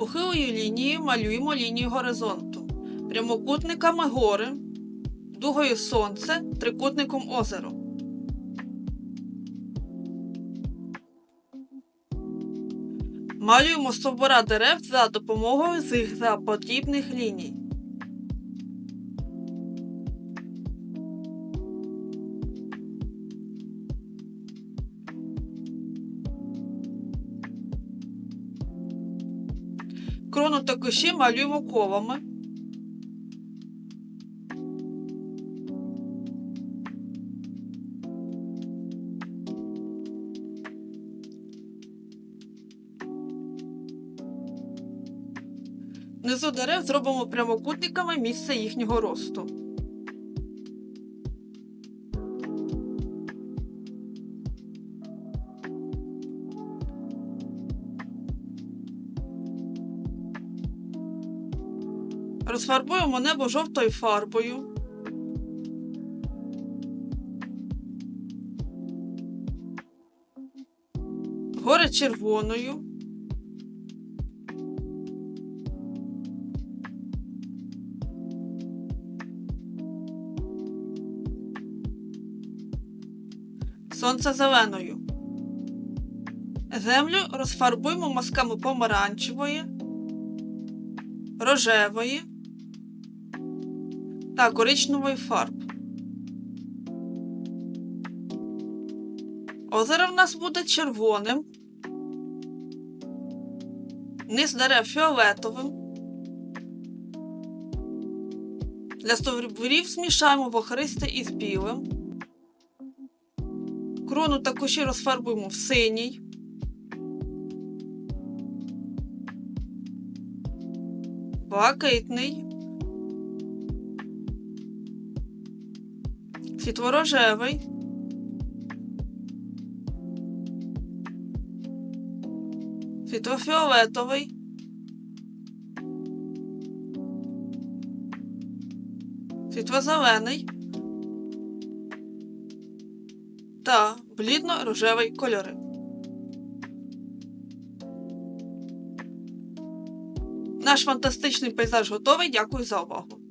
Похилою лінією малюємо лінію горизонту, прямокутниками гори, дугою сонце, трикутником озеро. Малюємо стовбура дерев за допомогою зигзаподібних ліній. Крону та кущі малюємо колами. Внизу дерев зробимо прямокутниками місце їхнього росту. Розфарбуємо небо жовтою фарбою. Гори червоною. Сонце зеленою. Землю розфарбуємо мазками помаранчевої, рожевої та коричневої фарб. Озеро в нас буде червоним, низ дерев фіолетовим. Для стовбурів змішаємо вохристе із білим. Крону та кущі розфарбуємо в синій. Блакитний. Світлорожевий. Світлофіолетовий. Та блідно-рожевий кольори. Наш фантастичний пейзаж готовий. Дякую за увагу.